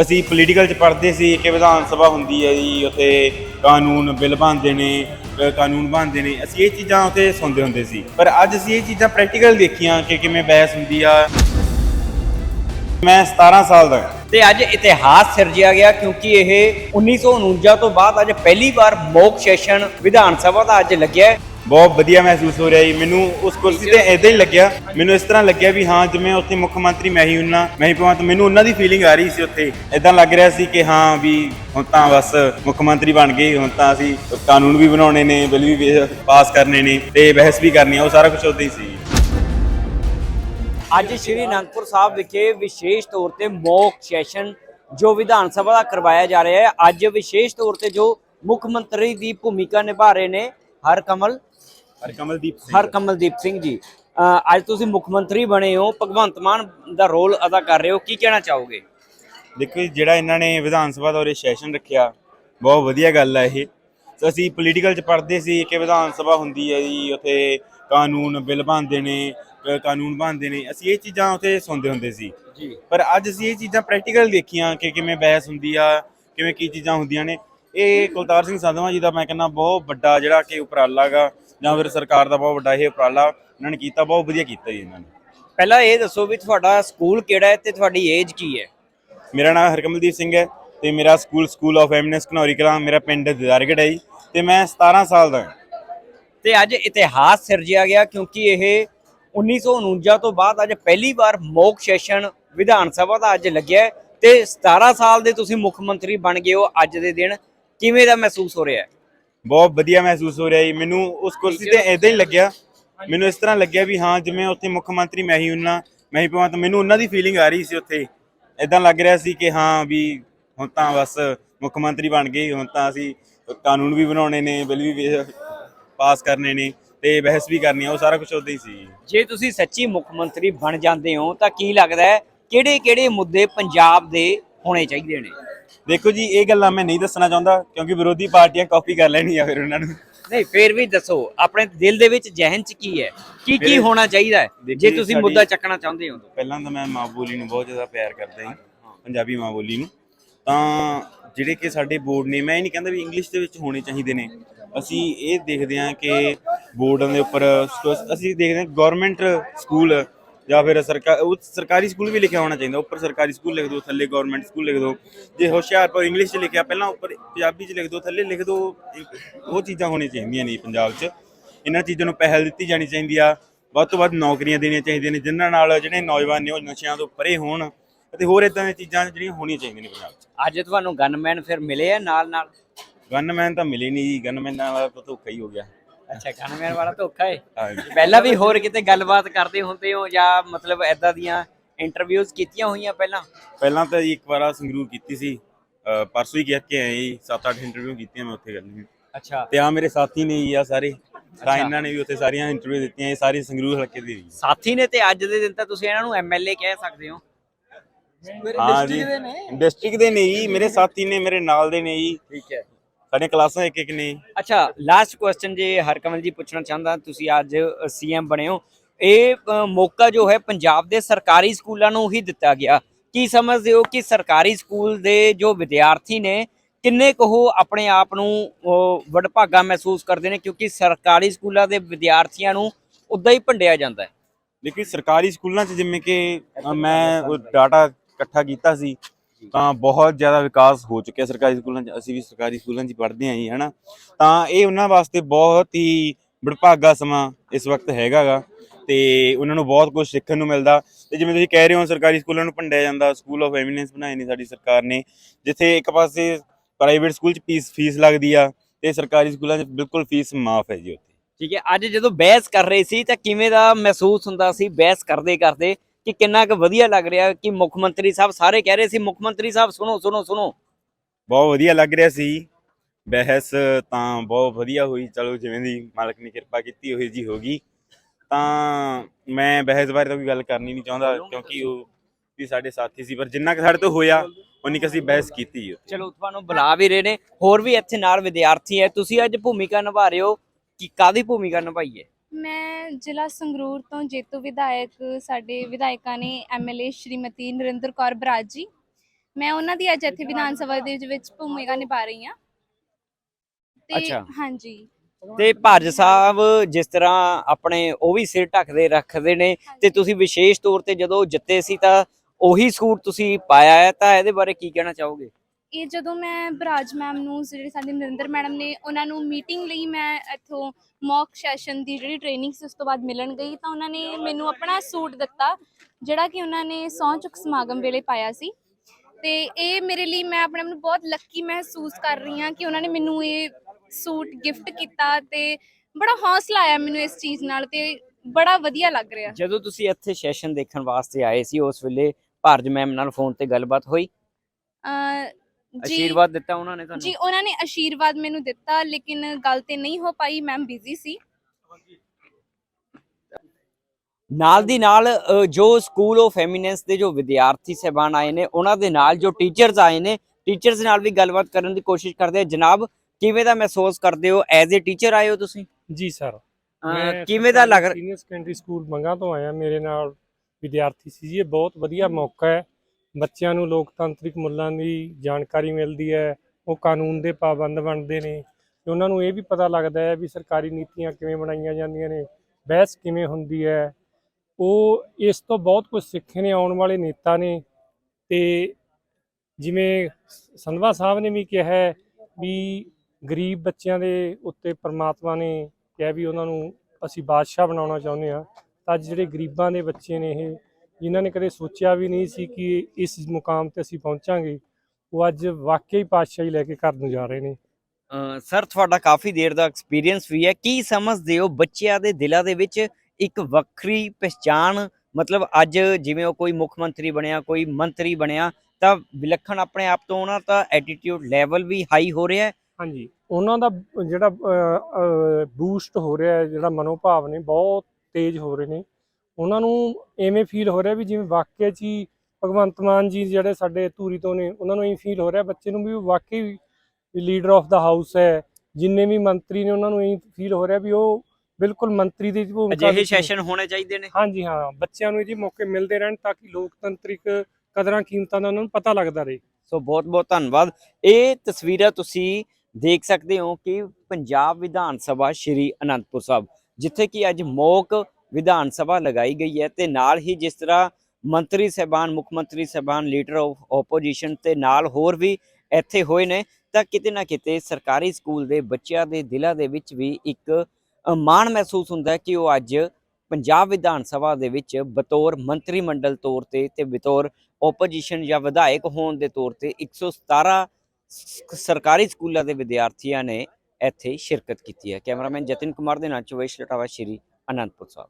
ਅਸੀਂ ਪੋਲੀਟੀਕਲ ਚ ਪੜ੍ਹਦੇ ਸੀ ਕਿ ਵਿਧਾਨ ਸਭਾ ਹੁੰਦੀ ਹੈ ਜੀ ਉੱਥੇ ਕਾਨੂੰਨ ਬਿੱਲ ਬਣਦੇ ਨੇ ਅ, ਕਾਨੂੰਨ ਬਣਦੇ ਨੇ ਅਸੀਂ ਇਹ ਚੀਜ਼ਾਂ ਉੱਥੇ ਸੁਣਦੇ ਹੁੰਦੇ ਸੀ। ਪਰ ਅੱਜ ਅਸੀਂ ਇਹ ਚੀਜ਼ਾਂ ਪ੍ਰੈਕਟੀਕਲ ਦੇਖੀਆਂ ਕਿ ਕਿਵੇਂ ਬਹਿਸ ਹੁੰਦੀ ਆ। ਮੈਂ 17 ਸਾਲ ਦਾ ਹਾਂ। ਤੇ ਅੱਜ ਇਤਿਹਾਸ ਸਿਰਜਿਆ ਗਿਆ ਕਿਉਂਕਿ ਇਹ 1949 ਤੋਂ ਬਾਅਦ ਅੱਜ ਪਹਿਲੀ ਵਾਰ ਮੌਕ ਸੈਸ਼ਨ ਵਿਧਾਨ ਸਭਾ ਦਾ ਅੱਜ ਲੱਗਿਆ ਹੈ। ਬਹੁਤ ਵਧੀਆ ਮਹਿਸੂਸ ਹੋ ਰਿਹਾ ਜੀ। ਮੈਨੂੰ ਉਸ ਕੁਰਸੀ ਤੇ ਐਦਾਂ ਹੀ ਲੱਗਿਆ। ਮੈਨੂੰ ਇਸ ਤਰ੍ਹਾਂ ਲੱਗਿਆ ਵੀ ਹਾਂ, ਜਿਵੇਂ ਉੱਥੇ ਮੁੱਖ ਮੰਤਰੀ ਮੈਂ ਹੀ ਹੁੰਨਾ, ਮੈਂ ਹੀ ਭਗਵੰਤ, ਮੈਨੂੰ ਉਹਨਾਂ ਦੀ ਫੀਲਿੰਗ ਆ ਰਹੀ ਸੀ ਉੱਥੇ। ਐਦਾਂ ਲੱਗ ਰਿਹਾ ਸੀ ਕਿ ਹਾਂ ਵੀ ਹੁਣ ਤਾਂ ਬਸ ਮੁੱਖ ਮੰਤਰੀ ਬਣ ਗਏ, ਹੁਣ ਤਾਂ ਅਸੀਂ ਕਾਨੂੰਨ ਵੀ ਬਣਾਉਣੇ ਨੇ, ਬਿੱਲ ਵੀ ਪਾਸ ਕਰਨੇ ਨੇ ਤੇ ਬਹਿਸ ਵੀ ਕਰਨੀ ਆ, ਉਹ ਸਾਰਾ ਕੁਝ ਉੱਦਾਂ ਹੀ ਸੀ। ਅੱਜ ਸ਼੍ਰੀ ਅਨੰਦਪੁਰ ਸਾਹਿਬ ਵਿਖੇ ਵਿਸ਼ੇਸ਼ ਤੌਰ ਤੇ ਮੌਕ ਸੈਸ਼ਨ ਜੋ ਵਿਧਾਨ ਸਭਾ ਦਾ ਕਰਵਾਇਆ ਜਾ ਰਿਹਾ ਹੈ। ਅੱਜ ਵਿਸ਼ੇਸ਼ ਤੌਰ ਤੇ ਜੋ ਮੁੱਖ ਮੰਤਰੀ ਦੀ ਭੂਮਿਕਾ ਨਿਭਾ ਰਹੇ ਨੇ ਹਰਕਮਲ। ਹਰ ਕਮਲਦੀਪ ਸਿੰਘ। ਹਰਕਮਲਦੀਪ ਸਿੰਘ ਜੀ। ਅੱਜ ਤੁਸੀਂ ਮੁੱਖ ਮੰਤਰੀ ਬਣੇ ਹੋ ਭਗਵੰਤ ਮਾਨ ਦਾ ਰੋਲ ਅਦਾ ਕਰ ਰਹੇ ਹੋ ਕੀ ਕਹਿਣਾ ਚਾਹੋਗੇ? ਦੇਖੋ ਜਿਹੜਾ ਇਹਨਾਂ ਨੇ ਵਿਧਾਨ ਸਭਾ ਦਾ ਉਰੇ ਸੈਸ਼ਨ ਰੱਖਿਆ ਬਹੁਤ ਵਧੀਆ ਗੱਲ ਹੈ ਇਹ। ਅਸੀਂ ਪੋਲੀਟੀਕਲ ਚ ਪੜ੍ਹਦੇ ਸੀ ਕਿ ਵਿਧਾਨ ਸਭਾ ਹੁੰਦੀ ਹੈ ਜੀ ਉੱਥੇ ਕਾਨੂੰਨ ਬਿੱਲ ਬਣਦੇ ਨੇ ਕਾਨੂੰਨ ਬਣਦੇ ਨੇ। ਅਸੀਂ ਇਹ ਚੀਜ਼ਾਂ ਉੱਥੇ ਸੁਣਦੇ ਹੁੰਦੇ ਸੀ। ਜੀ। ਪਰ ਅੱਜ ਅਸੀਂ ਇਹ ਚੀਜ਼ਾਂ ਪ੍ਰੈਕਟੀਕਲ ਦੇਖੀਆਂ ਕਿ ਕਿਵੇਂ ਬਹਿਸ ਹੁੰਦੀ ਆ ਕਿਵੇਂ ਕੀ ਚੀਜ਼ਾਂ ਹੁੰਦੀਆਂ ਨੇ। ਇਹ ਕੁਲਤਾਰ ਸਿੰਘ ਸੰਧਵਾ ਜੀ ਦਾ ਮੈਂ ਕਹਿੰਦਾ ਬਹੁਤ ਵੱਡਾ ਜਿਹੜਾ ਕਿ ਉਪਰਾਲਾ ਗਾ ਜਾਂ ਫਿਰ ਸਰਕਾਰ ਦਾ ਬਹੁਤ ਵੱਡਾ ਇਹ ਉਪਰਾਲਾ ਇਹਨਾਂ ਨੇ ਕੀਤਾ ਬਹੁਤ ਵਧੀਆ ਕੀਤਾ ਜੀ ਇਹਨਾਂ ਨੇ। ਪਹਿਲਾਂ ਇਹ ਦੱਸੋ ਵੀ ਤੁਹਾਡਾ ਸਕੂਲ ਕਿਹੜਾ ਹੈ ਤੇ ਤੁਹਾਡੀ ਏਜ ਕੀ ਹੈ? ਮੇਰਾ ਨਾਮ ਹਰਕਮਲਦੀਪ ਸਿੰਘ ਹੈ ਤੇ ਮੇਰਾ school school of eminence Ghanauri Kalan ਮੇਰਾ ਪਿੰਡ ਦਿਦਾਰਗੜ ਹੈ ਜੀ ਤੇ ਮੈਂ 17 ਸਾਲ ਦਾ ਹਾਂ। ਤੇ ਅੱਜ ਇਤਿਹਾਸ ਸਿਰਜਿਆ ਗਿਆ ਕਿਉਂਕਿ ਇਹ 1949 ਤੋਂ ਬਾਅਦ ਅੱਜ ਪਹਿਲੀ ਵਾਰ ਮੌਕ ਸੈਸ਼ਨ ਵਿਧਾਨ ਸਭਾ ਦਾ ਅੱਜ ਲੱਗਿਆ ਤੇ 17 ਸਾਲ ਦੇ ਤੁਸੀਂ ਮੁੱਖ ਮੰਤਰੀ ਬਣ ਗਏ ਹੋ ਅੱਜ ਦੇ ਦਿਨ। ਕਿਵੇਂ ਦਾ ਮਹਿਸੂਸ ਹੋ ਰਿਹਾ ਹੈ? ਬਹੁਤ ਵਧੀਆ ਮਹਿਸੂਸ ਹੋ ਰਿਹਾ ਜੀ। ਮੈਨੂੰ ਉਸ ਕੁਰਸੀ ਤੇ ਐਦਾਂ ਹੀ ਲੱਗਿਆ। ਮੈਨੂੰ ਇਸ ਤਰ੍ਹਾਂ ਲੱਗਿਆ ਵੀ ਹਾਂ ਜਿਵੇਂ ਉੱਥੇ ਮੁੱਖ ਮੰਤਰੀ ਮੈਂ ਹੀ ਹੁੰਨਾ ਮੈਂ ਹੀ ਭਗਵੰਤ। ਮੈਨੂੰ ਉਹਨਾਂ ਦੀ ਫੀਲਿੰਗ ਆ ਰਹੀ ਸੀ ਉੱਥੇ। ਐਦਾਂ ਲੱਗ ਰਿਹਾ ਸੀ ਕਿ ਹਾਂ ਵੀ ਹੁਣ ਤਾਂ ਬਸ ਮੁੱਖ ਮੰਤਰੀ ਬਣ ਗਏ। ਹੁਣ ਤਾਂ ਅਸੀਂ ਕਾਨੂੰਨ ਵੀ ਬਣਾਉਣੇ ਨੇ ਬਿੱਲ ਵੀ ਪਾਸ ਕਰਨੇ ਨੇ ਤੇ ਬਹਿਸ ਵੀ ਕਰਨੀ ਆ ਉਹ ਸਾਰਾ ਕੁਝ ਉਦਾਂ ਹੀ ਸੀ। ਜੇ ਤੁਸੀਂ ਸੱਚੀ ਮੁੱਖ ਮੰਤਰੀ ਬਣ ਜਾਂਦੇ ਹੋ ਤਾਂ ਕੀ ਲੱਗਦਾ ਹੈ ਕਿਹੜੇ ਕਿਹੜੇ ਮੁੱਦੇ ਪੰਜਾਬ ਦੇ ਹੋਣੇ ਚਾਹੀਦੇ ਨੇ? ਦੇਖੋ ਜੀ ਇਹ ਗੱਲਾਂ ਮੈਂ ਨਹੀਂ ਦੱਸਣਾ ਚਾਹੁੰਦਾ ਕਿਉਂਕਿ ਵਿਰੋਧੀ ਪਾਰਟੀਆਂ ਕਾਪੀ ਕਰ ਲੈਣੀਆਂ ਫਿਰ ਉਹਨਾਂ ਨੂੰ। ਨਹੀਂ ਫੇਰ ਵੀ ਦੱਸੋ ਆਪਣੇ ਦਿਲ ਦੇ ਵਿੱਚ ਜ਼ਹਿਨ 'ਚ ਕੀ ਹੈ? ਕੀ ਕੀ ਹੋਣਾ ਚਾਹੀਦਾ ਹੈ? ਜੇ ਤੁਸੀਂ ਮੁੱਦਾ ਚੱਕਣਾ ਚਾਹੁੰਦੇ ਹੋ। ਪਹਿਲਾਂ ਤਾਂ ਮੈਂ ਮਾਂ ਬੋਲੀ ਨੂੰ ਬਹੁਤ ਜ਼ਿਆਦਾ ਪਿਆਰ ਕਰਦਾ ਹਾਂ। ਪੰਜਾਬੀ ਮਾਂ ਬੋਲੀ ਨੂੰ। ਤਾਂ ਜਿਹੜੇ ਕਿ ਸਾਡੇ ਬੋਰਡ ਨੇ ਮੈਂ ਇਹ ਨਹੀਂ ਕਹਿੰਦਾ ਵੀ ਇੰਗਲਿਸ਼ ਦੇ ਵਿੱਚ ਹੋਣੇ ਚਾਹੀਦੇ ਨੇ। ਅਸੀਂ ਇਹ ਦੇਖਦੇ ਹਾਂ ਕਿ ਬੋਰਡਾਂ ਦੇ ਉੱਪਰ ਅਸੀਂ ਦੇਖਦੇ ਹਾਂ ਗਵਰਨਮੈਂਟ ਸਕੂਲ ਜਾਂ ਫਿਰ ਸਰਕਾਰ ਉਹ ਸਰਕਾਰੀ ਸਕੂਲ ਵੀ ਲਿਖਿਆ ਹੋਣਾ ਚਾਹੀਦਾ ਉੱਪਰ ਸਰਕਾਰੀ ਸਕੂਲ ਲਿਖ ਦਿਓ ਥੱਲੇ ਗਵਰਨਮੈਂਟ ਸਕੂਲ ਲਿਖ ਦਿਓ। ਜੇ ਹੁਸ਼ਿਆਰਪੁਰ ਇੰਗਲਿਸ਼ 'ਚ ਲਿਖਿਆ ਪਹਿਲਾਂ ਉੱਪਰ ਪੰਜਾਬੀ 'ਚ ਲਿਖ ਦਿਓ ਥੱਲੇ ਲਿਖ ਦਿਓ ਉਹ ਚੀਜ਼ਾਂ ਹੋਣੀਆਂ ਚਾਹੀਦੀਆਂ ਨੇ ਪੰਜਾਬ 'ਚ। ਇਹਨਾਂ ਚੀਜ਼ਾਂ ਨੂੰ ਪਹਿਲ ਦਿੱਤੀ ਜਾਣੀ ਚਾਹੀਦੀ ਆ। ਵੱਧ ਤੋਂ ਵੱਧ ਨੌਕਰੀਆਂ ਦੇਣੀਆਂ ਚਾਹੀਦੀਆਂ ਨੇ ਜਿਨ੍ਹਾਂ ਨਾਲ ਜਿਹੜੇ ਨੌਜਵਾਨ ਨੇ ਉਹ ਨਸ਼ਿਆਂ ਤੋਂ ਪਰੇ ਹੋਣ ਅਤੇ ਹੋਰ ਇਦਾਂ ਦੀਆਂ ਚੀਜ਼ਾਂ ਜਿਹੜੀਆਂ ਹੋਣੀਆਂ ਚਾਹੀਦੀਆਂ ਨੇ ਪੰਜਾਬ 'ਚ। ਅੱਜ ਤੁਹਾਨੂੰ ਗਨਮੈਨ ਫਿਰ ਮਿਲੇ ਆ ਨਾਲ ਨਾਲ ਗਨਮੈਨ ਤਾਂ ਮਿਲੇ ਨਹੀਂ ਜੀ ਗਨਮੈਨ ਨਾਲ ਤਾਂ ਧੋਖਾ ਹੀ ਹੋ ਗਿਆ। ਅੱਛਾ ਗਨਮੈਨ ਵਾਲਾ ਧੋਖਾ ਹੈ ਹਾਂਜੀ। ਪਹਿਲਾਂ ਵੀ ਹੋਰ ਕਿਤੇ ਗੱਲਬਾਤ ਕਰਦੇ ਹੁੰਦੇ ਹੋ ਜਾਂ ਮਤਲਬ ਐਦਾਂ ਦੀਆਂ ਇੰਟਰਵਿਊਜ਼ ਕੀਤੀਆਂ ਹੋਈਆਂ ਪਹਿਲਾਂ? ਪਹਿਲਾਂ ਤਾਂ ਜੀ ਇੱਕ ਵਾਰ ਆਹ ਸੰਗਰੂਰ ਕੀਤੀ ਸੀ। ਪਰਸੋਂ ਹੀ ਕਰਕੇ ਆਏ ਜੀ 7-8 ਇੰਟਰਵਿਊ ਕੀਤੀਆਂ ਮੈਂ ਉੱਥੇ ਕਰਨੀ ਅੱਛਾ। ਤੇ ਆ ਮੇਰੇ ਸਾਥੀ ਨੇ ਜੀ ਆ ਸਾਰੇ। ਤਾਂ ਅੱਛਾ। ਇਹਨਾਂ ਨੇ ਵੀ ਉੱਥੇ ਸਾਰੀਆਂ ਇੰਟਰਵਿਊ ਦਿੱਤੀਆਂ ਇਹ ਸਾਰੀ ਸੰਗਰੂਰ ਹਲਕੇ ਦੀ ਜੀ। ਸਾਥੀ ਨੇ ਤੇ ਅੱਜ ਦੇ ਦਿਨ ਤਾਂ ਤੁਸੀਂ ਇਹਨਾਂ ਨੂੰ ਐਮਐਲਏ ਕਹਿ ਸਕਦੇ ਹੋ। ਹਾਂ ਜੀ। ਡਿਸਟ੍ਰਿਕਟ ਦੇ ਨੇ ਜੀ। ਮੇਰੇ ਸਾਥੀ ਨੇ ਮੇਰੇ ਨਾਲ ਦੇ ਨੇ ਜੀ। ਠੀਕ ਹੈ। ਸਾਡੀਆਂ ਕਲਾਸਾਂ ਇੱਕ ਇੱਕ ਨੇ। ਅੱਛਾ ਲਾਸਟ ਕੁਐਸਚਨ ਜੇ ਹਰਕਮਲ ਜੀ ਪੁੱਛਣਾ ਚਾਹੁੰਦਾ ਤੁਸੀਂ ਅੱਜ ਸੀਐਮ ਬਣੇ ਹੋ। ਇਹ ਮੌਕਾ ਜੋ ਹੈ ਪੰਜਾਬ ਦੇ ਸਰਕਾਰੀ ਸਕੂਲਾਂ ਨੂੰ ਹੀ ਦਿੱਤਾ ਗਿਆ। ਕੀ ਸਮਝਦੇ ਹੋ ਕਿ ਸਰਕਾਰੀ ਸਕੂਲ ਦੇ ਜੋ ਵਿਦਿਆਰਥੀ ਨੇ ਕਿੰਨੇ ਕੁ ਉਹ ਆਪਣੇ ਆਪ ਨੂੰ ਵਡਭਾਗਾ ਮਹਿਸੂਸ ਕਰਦੇ ਨੇ? ਕਿਉਂਕਿ ਸਰਕਾਰੀ ਸਕੂਲਾਂ ਦੇ ਵਿਦਿਆਰਥੀਆਂ ਨੂੰ ਉਦਾਂ ਹੀ ਭੰਡਿਆ ਜਾਂਦਾ ਹੈ। ਲੇਕਿਨ ਸਰਕਾਰੀ ਸਕੂਲਾਂ 'ਚ ਜਿਵੇਂ ਕਿ ਮੈਂ ਉਹ ਡਾਟਾ ਇਕੱਠਾ ਕੀਤਾ ਸੀ। ਤਾਂ ਬਹੁਤ ਜ਼ਿਆਦਾ ਵਿਕਾਸ ਹੋ ਚੁੱਕਿਆ ਸਰਕਾਰੀ ਸਕੂਲਾਂ 'ਚ। ਅਸੀਂ ਵੀ ਸਰਕਾਰੀ ਸਕੂਲਾਂ 'ਚ ਹੀ ਪੜ੍ਹਦੇ ਆਂ ਜੀ, ਹਨਾ। ਤਾਂ ਇਹ ਉਹਨਾਂ ਵਾਸਤੇ ਬਹੁਤ ਹੀ ਬੜਭਾਗਾ ਸਮਾਂ ਇਸ ਵਕਤ ਹੈਗਾਗਾ ਤੇ ਉਹਨਾਂ ਨੂੰ ਬਹੁਤ ਕੁਝ ਸਿੱਖਣ ਨੂੰ ਮਿਲਦਾ। ਤੇ ਜਿਵੇਂ ਤੁਸੀਂ ਕਹਿ ਰਹੇ ਹੋ ਸਰਕਾਰੀ ਸਕੂਲਾਂ ਨੂੰ ਭੰਡਿਆ ਜਾਂਦਾ ਸਕੂਲ ਆਫ ਐਮੀਨੈਂਸ ਬਣਾਏ ਨੇ ਸਾਡੀ ਸਰਕਾਰ ਨੇ। ਜਿੱਥੇ ਇੱਕ ਪਾਸੇ ਪ੍ਰਾਈਵੇਟ ਸਕੂਲ 'ਚ ਫੀਸ ਫੀਸ ਲੱਗਦੀ ਆ ਤੇ ਸਰਕਾਰੀ ਸਕੂਲਾਂ 'ਚ ਬਿਲਕੁਲ ਫੀਸ ਮਾਫ ਹੈ ਜੀ ਉੱਥੇ। ਠੀਕ ਹੈ, ਅੱਜ ਜਦੋਂ ਬਹਿਸ ਕਰ ਰਹੇ ਸੀ ਤਾਂ ਕਿਵੇਂ ਦਾ ਮਹਿਸੂਸ ਹੁੰਦਾ ਸੀ ਬਹਿਸ ਕਰਦੇ ਕਰਦੇ ਕਿ ਕਿੰਨਾ ਕੁ ਵਧੀਆ ਲੱਗ ਰਿਹਾ ਕਿ ਮੁੱਖ ਮੰਤਰੀ ਸਾਹਿਬ ਸਾਰੇ ਕਹਿ ਰਹੇ ਸੀ ਮੁੱਖ ਮੰਤਰੀ ਸਾਹਿਬ ਸੁਣੋ ਸੁਣੋ ਸੁਣੋ। ਬਹੁਤ ਵਧੀਆ ਲੱਗ ਰਿਹਾ ਸੀ। ਬਹਿਸ ਤਾਂ ਬਹੁਤ ਵਧੀਆ ਹੋਈ। ਚਲੋ ਜਿਵੇਂ ਦੀ ਮਾਲਕ ਨੇ ਕਿਰਪਾ ਕੀਤੀ ਹੋਈ ਜੀ ਹੋ ਗਈ। ਤਾਂ ਮੈਂ ਬਹਿਸ ਬਾਰੇ ਤਾਂ ਕੋਈ ਗੱਲ ਕਰਨੀ ਨਹੀਂ ਚਾਹੁੰਦਾ ਕਿਉਂਕਿ ਉਹ ਵੀ ਸਾਡੇ ਸਾਥੀ ਸੀ ਪਰ ਜਿੰਨਾ ਕਿ ਸਾਡੇ ਤੋਂ ਹੋਇਆ ਉਨੀ ਕਿ ਅਸੀਂ ਬਹਿਸ ਕੀਤੀ ਚਲੋ ਤੁਹਾਨੂੰ ਬੁਲਾ ਵੀ ਰਹੇ ਨੇ। ਹੋਰ ਵੀ ਇੱਥੇ ਨਾਲ ਵਿਦਿਆਰਥੀ ਹੈ। ਤੁਸੀਂ ਅੱਜ ਭੂਮਿਕਾ ਨਿਭਾ ਰਹੇ ਹੋ। ਕਿ ਕਾਦੀ ਭੂਮਿਕਾ ਨਿਭਾਈ ਹੈ ਮੈਂ ਜ਼ਿਲ੍ਹਾ ਸੰਗਰੂਰ ਤੋਂ ਜੇਤੂ ਵਿਧਾਇਕ ਸਾਡੇ ਵਿਧਾਇਕਾਂ ਨੇ ਐਮਐਲਏ ਸ਼੍ਰੀਮਤੀ ਨਰਿੰਦਰ ਕੌਰ ਬਰਾਜ ਜੀ। ਮੈਂ ਉਹਨਾਂ ਦੀ ਅੱਜ ਇੱਥੇ ਵਿਧਾਨ ਸਭਾ ਦੇ ਵਿੱਚ ਭੂਮਿਕਾ ਨਿਭਾ ਰਹੀ ਹਾਂ। ਤੇ ਅੱਛਾ। ਹਾਂਜੀ। ਤੇ ਭਾਰਜ ਸਾਹਿਬ ਜਿਸ ਤਰ੍ਹਾਂ ਆਪਣੇ ਉਹ ਵੀ ਸਿਰ ਢੱਕਦੇ ਰੱਖਦੇ ਨੇ ਤੇ ਤੁਸੀਂ ਵਿਸ਼ੇਸ਼ ਤੌਰ ਤੇ ਜਦੋਂ ਜਿੱਤੇ ਸੀ ਤਾਂ ਉਹੀ ਸੂਟ ਤੁਸੀਂ ਪਾਇਆ ਹੈ ਤਾਂ ਇਹਦੇ ਬਾਰੇ ਕੀ ਕਹਿਣਾ ਚਾਹੋਗੇ? ਇਹ ਜਦੋਂ ਮੈਂ ਬਰਾਜ ਮੈਮ ਨੂੰ ਜਿਹੜੇ ਸਾਡੇ ਨਰਿੰਦਰ ਮੈਡਮ ਨੇ ਉਹਨਾਂ ਨੂੰ ਮੀਟਿੰਗ ਲਈ ਮੈਂ ਇੱਥੋਂ ਮੌਕ ਸੈਸ਼ਨ ਦੀ ਜਿਹੜੀ ਟ੍ਰੇਨਿੰਗ ਸੀ ਉਸ ਤੋਂ ਬਾਅਦ ਮਿਲਣ ਗਈ ਤਾਂ ਉਹਨਾਂ ਨੇ ਮੈਨੂੰ ਆਪਣਾ ਸੂਟ ਦਿੱਤਾ ਜਿਹੜਾ ਕਿ ਉਹਨਾਂ ਨੇ ਚੁੱਕ ਸਮਾਗਮ ਵੇਲੇ ਪਾਇਆ ਸੀ। ਤੇ ਇਹ ਮੇਰੇ ਲਈ ਮੈਂ ਆਪਣੇ ਆਪ ਨੂੰ ਬਹੁਤ ਲੱਕੀ ਮਹਿਸੂਸ ਕਰ ਰਹੀ ਹਾਂ ਕਿ ਉਹਨਾਂ ਨੇ ਮੈਨੂੰ ਇਹ ਸੂਟ ਗਿਫਟ ਕੀਤਾ ਤੇ ਬੜਾ ਹੌਸਲਾ ਆਇਆ ਮੈਨੂੰ ਇਸ ਚੀਜ਼ ਨਾਲ ਤੇ ਬੜਾ ਵਧੀਆ ਲੱਗ ਰਿਹਾ। ਜਦੋਂ ਤੁਸੀਂ ਇੱਥੇ ਸੈਸ਼ਨ ਦੇਖਣ ਵਾਸਤੇ ਆਏ ਸੀ ਉਸ ਵੇਲੇ ਭਾਰਜ ਮੈਮ ਨਾਲ ਫੋਨ ਤੇ ਗੱਲਬਾਤ ਹੋਈ? ਆਸ਼ੀਰਵਾਦ ਦਿੱਤਾ ਉਹਨਾਂ ਨੇ ਜੀ ਤੁਹਾਨੂੰ ਉਹਨਾਂ ਨੇ ਆਸ਼ੀਰਵਾਦ ਮੈਨੂੰ ਦਿੱਤਾ ਲੇਕਿਨ ਗੱਲ ਤੇ ਨਹੀਂ ਹੋ ਪਾਈ ਮੈਮ ਬਿਜ਼ੀ ਸੀ। ਨਾਲ ਦੀ ਨਾਲ ਜੋ ਸਕੂਲ ਆਫ ਐਮੀਨੈਂਸ ਦੇ ਜੋ ਵਿਦਿਆਰਥੀ ਸਹਿਬਾਨ ਆਏ ਨੇ ਉਹਨਾਂ ਦੇ ਨਾਲ ਜੋ ਟੀਚਰਸ ਆਏ ਨੇ ਟੀਚਰਸ ਨਾਲ ਵੀ ਗੱਲਬਾਤ ਕਰਨ ਦੀ ਕੋਸ਼ਿਸ਼ ਕਰਦੇ ਆ। ਜਨਾਬ ਕਿਵੇਂ ਦਾ ਮਹਿਸੂਸ ਕਰਦੇ ਹੋ? ਐਜ਼ ਅ ਟੀਚਰ ਆਏ ਹੋ ਤੁਸੀਂ? ਜੀ ਸਰ ਕਿਵੇਂ ਦਾ ਲੱਗ ਰਿਹਾ ਸੀਨੀਅਰ ਸੈਕੰਡਰੀ ਸਕੂਲ ਮੰਗਾ ਤੋਂ ਆਇਆ ਮੇਰੇ ਨਾਲ ਵਿਦਿਆਰਥੀ ਸੀ ਜੀ ਇਹ ਬਹੁਤ ਵਧੀਆ ਮੌਕਾ ਹੈ। ਬੱਚਿਆਂ ਨੂੰ ਲੋਕਤਾਂਤਰਿਕ ਮੁੱਲਾਂ ਦੀ ਜਾਣਕਾਰੀ ਮਿਲਦੀ ਹੈ, ਉਹ ਕਾਨੂੰਨ ਦੇ ਪਾਬੰਦ ਬਣਦੇ ਨੇ ਤੇ ਉਹਨਾਂ ਨੂੰ ਇਹ ਵੀ ਪਤਾ ਲੱਗਦਾ ਹੈ ਵੀ ਸਰਕਾਰੀ ਨੀਤੀਆਂ ਕਿਵੇਂ ਬਣਾਈਆਂ ਜਾਂਦੀਆਂ ਨੇ, ਬਹਿਸ ਕਿਵੇਂ ਹੁੰਦੀ ਹੈ। ਉਹ ਇਸ ਤੋਂ ਬਹੁਤ ਕੁਝ ਸਿੱਖੇ ਨੇ, ਆਉਣ ਵਾਲੇ ਨੇਤਾ ਨੇ ਤੇ ਜਿਵੇਂ ਸੰਧਵਾ ਸਾਹਿਬ ਨੇ ਵੀ ਕਿਹਾ ਹੈ ਵੀ ਗਰੀਬ ਬੱਚਿਆਂ ਦੇ ਉੱਤੇ ਪ੍ਰਮਾਤਮਾ ਨੇ ਕਿਹਾ ਵੀ ਉਹਨਾਂ ਨੂੰ ਅਸੀਂ ਬਾਦਸ਼ਾਹ ਬਣਾਉਣਾ ਚਾਹੁੰਦੇ ਆ ਤਾਂ ਅੱਜ ਜਿਹੜੇ ਗਰੀਬਾਂ ਦੇ ਬੱਚੇ ਨੇ ਇਹ ਜਿਨ੍ਹਾਂ ਨੇ ਕਦੇ ਸੋਚਿਆ ਵੀ ਨਹੀਂ ਸੀ ਕਿ ਇਸ ਮੁਕਾਮ ਤੇ ਅਸੀਂ ਪਹੁੰਚਾਂਗੇ ਉਹ ਅੱਜ ਵਾਕਈ ਪਾਤਸ਼ਾਹੀ ਲੈ ਕੇ ਘਰ ਨੂੰ ਜਾ ਰਹੇ ਨੇ। ਸਰ ਤੁਹਾਡਾ ਕਾਫੀ ਦੇਰ ਦਾ ਐਕਸਪੀਰੀਅੰਸ ਵੀ ਹੈ। ਕੀ ਸਮਝਦੇ ਹੋ ਬੱਚਿਆਂ ਦੇ ਦਿਲਾਂ ਦੇ ਵਿੱਚ ਇੱਕ ਵੱਖਰੀ ਪਛਾਣ ਮਤਲਬ ਅੱਜ ਜਿਵੇਂ ਉਹ ਕੋਈ ਮੁੱਖ ਮੰਤਰੀ ਬਣਿਆ ਕੋਈ ਮੰਤਰੀ ਬਣਿਆ ਤਾਂ ਵਿਲੱਖਣ ਆਪਣੇ ਆਪ ਤੋਂ ਉਹਨਾਂ ਦਾ ਐਟੀਟਿਊਡ ਲੈਵਲ ਵੀ ਹਾਈ ਹੋ ਰਿਹਾ ਹੈ? ਹਾਂਜੀ ਉਹਨਾਂ ਦਾ ਜਿਹੜਾ ਬੂਸਟ ਹੋ ਰਿਹਾ ਹੈ ਜਿਹੜਾ ਮਨੋਭਾਵ ਨੇ ਬਹੁਤ ਤੇਜ਼ ਹੋ ਰਹੇ ਨੇ। ਉਹਨਾਂ ਨੂੰ ਐਵੇਂ ਫੀਲ ਹੋ ਰਿਹਾ ਵੀ ਜਿਵੇਂ ਵਾਕਿਆ 'ਚ ਹੀ ਭਗਵੰਤ ਮਾਨ ਜੀ ਜਿਹੜੇ ਸਾਡੇ ਧੂਰੀ ਤੋਂ ਨੇ ਉਹਨਾਂ ਨੂੰ ਇਹ ਫੀਲ ਹੋ ਰਿਹਾ ਬੱਚੇ ਨੂੰ ਵੀ ਉਹ ਵਾਕਈ ਲੀਡਰ ਆਫ ਦਾ ਹਾਊਸ ਹੈ। ਜਿੰਨੇ ਵੀ ਮੰਤਰੀ ਨੇ ਉਹਨਾਂ ਨੂੰ ਇਹ ਫੀਲ ਹੋ ਰਿਹਾ ਵੀ ਉਹ ਬਿਲਕੁਲ ਮੰਤਰੀ ਦੀ ਭੂਮਿਕਾ ਅਜਿਹੇ। ਸੈਸ਼ਨ ਹੋਣੇ ਚਾਹੀਦੇ ਨੇ। ਹਾਂਜੀ ਹਾਂ ਬੱਚਿਆਂ ਨੂੰ ਇਹ ਜੀ ਮੌਕੇ ਮਿਲਦੇ ਰਹਿਣ ਤਾਂ ਕਿ ਲੋਕਤੰਤਰਿਕ ਕਦਰਾਂ ਕੀਮਤਾਂ ਦਾ ਉਹਨਾਂ ਨੂੰ ਪਤਾ ਲੱਗਦਾ ਰਹੇ। ਸੋ ਬਹੁਤ ਬਹੁਤ ਧੰਨਵਾਦ। ਇਹ ਤਸਵੀਰਾਂ ਤੁਸੀਂ ਦੇਖ ਸਕਦੇ ਹੋ ਕਿ ਪੰਜਾਬ ਵਿਧਾਨ ਸਭਾ ਸ਼੍ਰੀ ਅਨੰਦਪੁਰ ਸਾਹਿਬ ਜਿੱਥੇ ਕਿ ਅੱਜ ਮੋਕ ਵਿਧਾਨ ਸਭਾ ਲਗਾਈ ਗਈ ਹੈ ਤੇ ਨਾਲ ਹੀ ਜਿਸ ਤਰ੍ਹਾਂ ਮੰਤਰੀ ਸਹਿਬਾਨ, ਮੁੱਖ ਮੰਤਰੀ ਸਹਿਬਾਨ, ਲੀਡਰ ਆਫ ਆਪੋਜੀਸ਼ਨ ਤੇ ਨਾਲ ਹੋਰ ਵੀ ਇੱਥੇ ਹੋਏ ਨੇ, ਤਾਂ ਕਿਤੇ ਨਾ ਕਿਤੇ ਸਰਕਾਰੀ ਸਕੂਲ ਦੇ ਬੱਚਿਆਂ ਦੇ ਦਿਲਾਂ ਦੇ ਵਿੱਚ ਵੀ ਇੱਕ ਮਾਣ ਮਹਿਸੂਸ ਹੁੰਦਾ ਕਿ ਉਹ ਅੱਜ ਪੰਜਾਬ ਵਿਧਾਨ ਸਭਾ ਦੇ ਵਿੱਚ ਬਤੌਰ ਮੰਤਰੀ ਮੰਡਲ ਤੌਰ ਤੇ ਤੇ ਬਤੌਰ ਆਪੋਜੀਸ਼ਨ ਜਾਂ ਵਿਧਾਇਕ ਹੋਣ ਦੇ ਤੌਰ ਤੇ 117 ਸ- ਸਰਕਾਰੀ ਸਕੂਲਾਂ ਦੇ ਵਿਦਿਆਰਥੀਆਂ ਨੇ ਇੱਥੇ ਸ਼ਿਰਕਤ ਕੀਤੀ ਹੈ। ਕੈਮਰਾਮੈਨ ਜਤਿਨ ਕੁਮਾਰ ਦੇ ਨਾਲ ਚਵੇਸ਼ ਲਟਾਵਾ, ਸ਼੍ਰੀ ਅਨੰਦਪੁਰ ਸਾਹਿਬ।